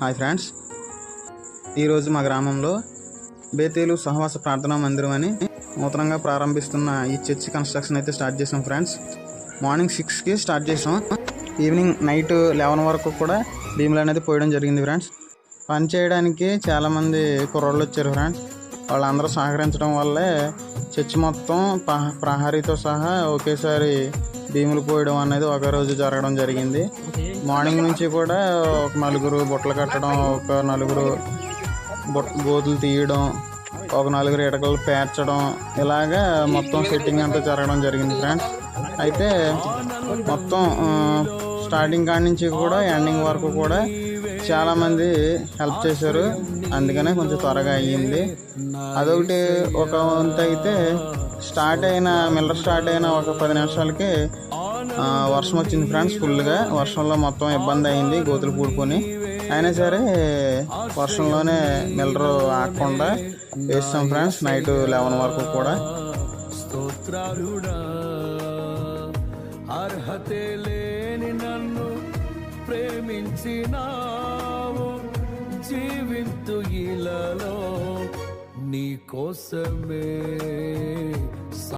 Hi friends. ఈరోజు మా గ్రామంలో బేతేలు సహవాస ప్రార్థనా మందిరం అని నూతనంగా ప్రారంభిస్తున్న ఈ చర్చ్ కన్స్ట్రక్షన్ అయితే స్టార్ట్ చేసాం ఫ్రెండ్స్. మార్నింగ్ సిక్స్కి స్టార్ట్ చేసాం ఈవినింగ్ నైట్ లెవెన్ వరకు కూడా భీములు అనేది పోయడం జరిగింది ఫ్రెండ్స్. పని చేయడానికి చాలామంది కుర్రోళ్ళు వచ్చారు ఫ్రెండ్స్. వాళ్ళందరూ సహకరించడం వల్లే చర్చ్ మొత్తం ప్రహరీతో సహా ఒకేసారి భీములు పోయడం అనేది ఒక రోజు జరగడం జరిగింది. మార్నింగ్ నుంచి కూడా ఒక నలుగురు బుట్టలు కట్టడం ఒక నలుగురు బుట్ట గోతులు తీయడం ఒక నలుగురు ఇటకలు పేర్చడం ఇలాగా మొత్తం సెట్టింగ్ అంతా జరగడం జరిగింది ఫ్రెండ్స్ అయితే మొత్తం స్టార్టింగ్ కాడి నుంచి కూడా ఎండింగ్ వరకు కూడా చాలామంది హెల్ప్ చేశారు. అందుకనే కొంచెం త్వరగా అయ్యింది. అదొకటి ఒక వంత అయితే స్టార్ట్ అయిన మిల్లర్ స్టార్ట్ అయిన ఒక పది నిమిషాలకి వర్షం వచ్చింది ఫ్రెండ్స్ ఫుల్గా. వర్షంలో మొత్తం ఇబ్బంది అయింది గోతులు పూడుకొని అయినా సరే వర్షంలోనే మిల్లర్ ఆగకుండా వేస్తాం ఫ్రెండ్స్ నైట్ లెవెన్ వరకు కూడా. అర్హతే ప్రేమించినావు జీవింతు ఇలలో నీ కోసమే